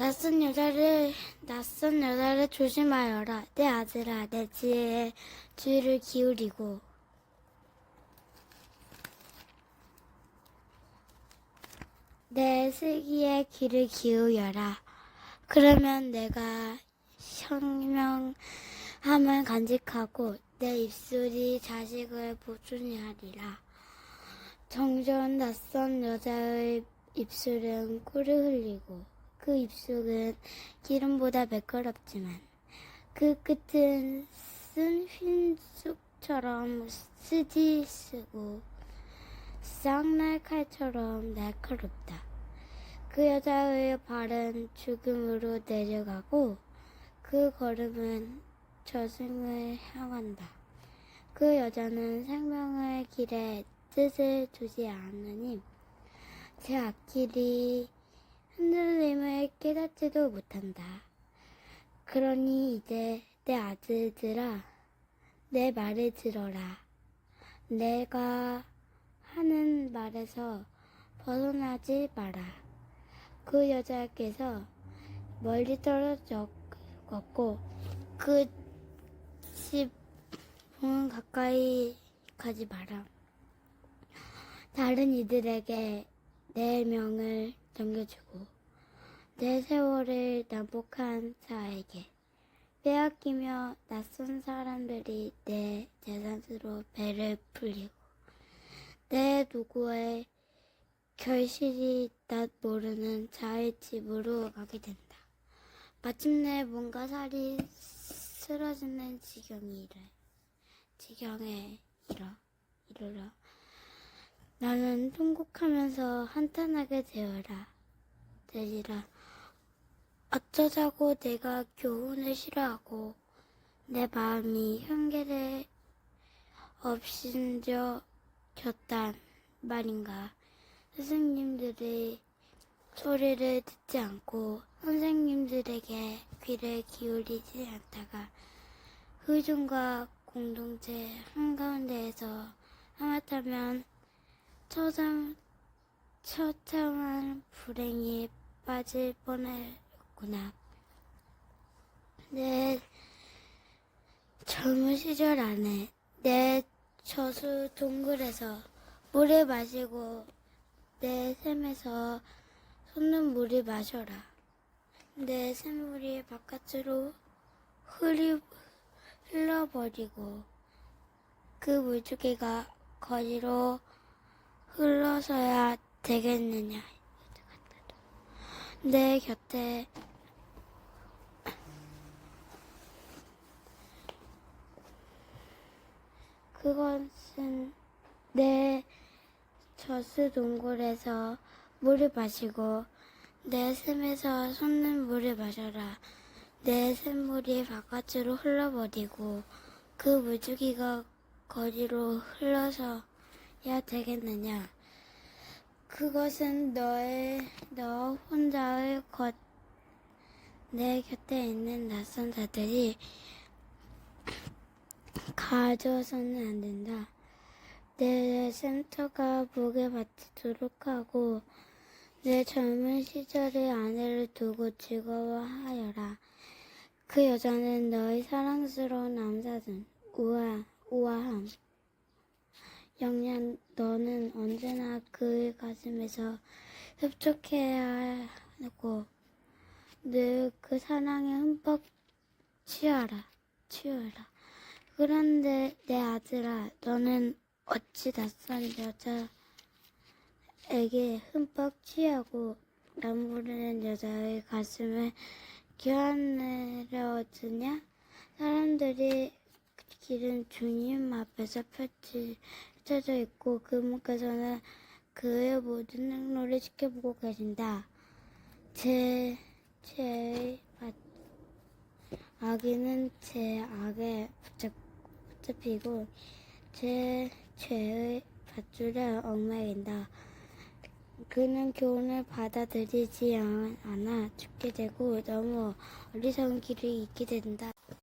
낯선 여자를 낯선 여자를 조심하여라. 내 아들아, 내 지혜에 주의를 기울이고 내 슬기에 귀를 기울여라. 그러면 내가 현명함을 간직하고 내 입술이 자식을 보존히 하리라. 정전 낯선 여자의 입술은 꿀을 흘리고 그 입속은 기름보다 매끄럽지만 그 끝은 쓴 흰쑥처럼 쓰디 쓰고 쌍날 칼처럼 날카롭다. 그 여자의 발은 죽음으로 내려가고 그 걸음은 저승을 향한다. 그 여자는 생명의 길에 뜻을 두지 않으니 제 앞길이 흔들림을 깨닫지도 못한다. 그러니 이제 내 아들들아, 내 말을 들어라. 내가 하는 말에서 벗어나지 마라. 그 여자께서 멀리 떨어졌고 그 집은 가까이 가지 마라. 다른 이들에게 내 명을 넘겨주고 내 세월을 남복한 자에게 빼앗기며 낯선 사람들이 내 재산으로 배를 풀리고 내 누구의 결실이 낯 모르는 자의 집으로 가게 된다. 마침내 뭔가 살이 쓰러지는 지경이 이래. 지경에 이르, 이르러 나는 통곡하면서 한탄하게 되어라. 되리라. 어쩌자고 내가 교훈을 싫어하고 내 마음이 한계를 없인져 졌단 말인가. 스승님들의 소리를 듣지 않고 선생님들에게 귀를 기울이지 않다가 의존과 공동체 한가운데에서 하마터면 처참, 처참한 불행에 빠질 뻔했구나. 내 젊은 시절 안에 내 저수 동굴에서 물을 마시고 내 샘에서 솟는 물을 마셔라. 내 샘물이 바깥으로 흐리, 흘러버리고 그 물주기가 거리로 흘러서야 되겠느냐. 내 곁에 그것은 내 저수 동굴에서 물을 마시고 내 샘에서 솟는 물을 마셔라. 내 샘물이 바깥으로 흘러버리고 그 물주기가 거리로 흘러서 야 되겠느냐. 그것은 너의 너 혼자의 것, 내 곁에 있는 낯선 자들이 가져서는 안 된다. 내 센터가 목에 받치도록 하고 내 젊은 시절의 아내를 두고 즐거워하여라. 그 여자는 너의 사랑스러운 남자든 우아, 우아함. 영양 너는 언제나 그의 가슴에서 흡족해야 하고 늘 그 사랑에 흠뻑 취하라, 취하라. 그런데 내 아들아, 너는 어찌 낯선 여자에게 흠뻑 취하고 남부르는 여자의 가슴을 교환하려 드냐? 사람들이 길은 주님 앞에서 펼쳐져 있고 그분께서는 그의 모든 행로를 지켜보고 계신다. 제, 제 악인은 제 악에 붙잡, 붙잡히고 제 죄의 밧줄에 얽매인다. 그는 교훈을 받아들이지 않- 않아 죽게 되고 너무 어리석은 길을 잇게 된다.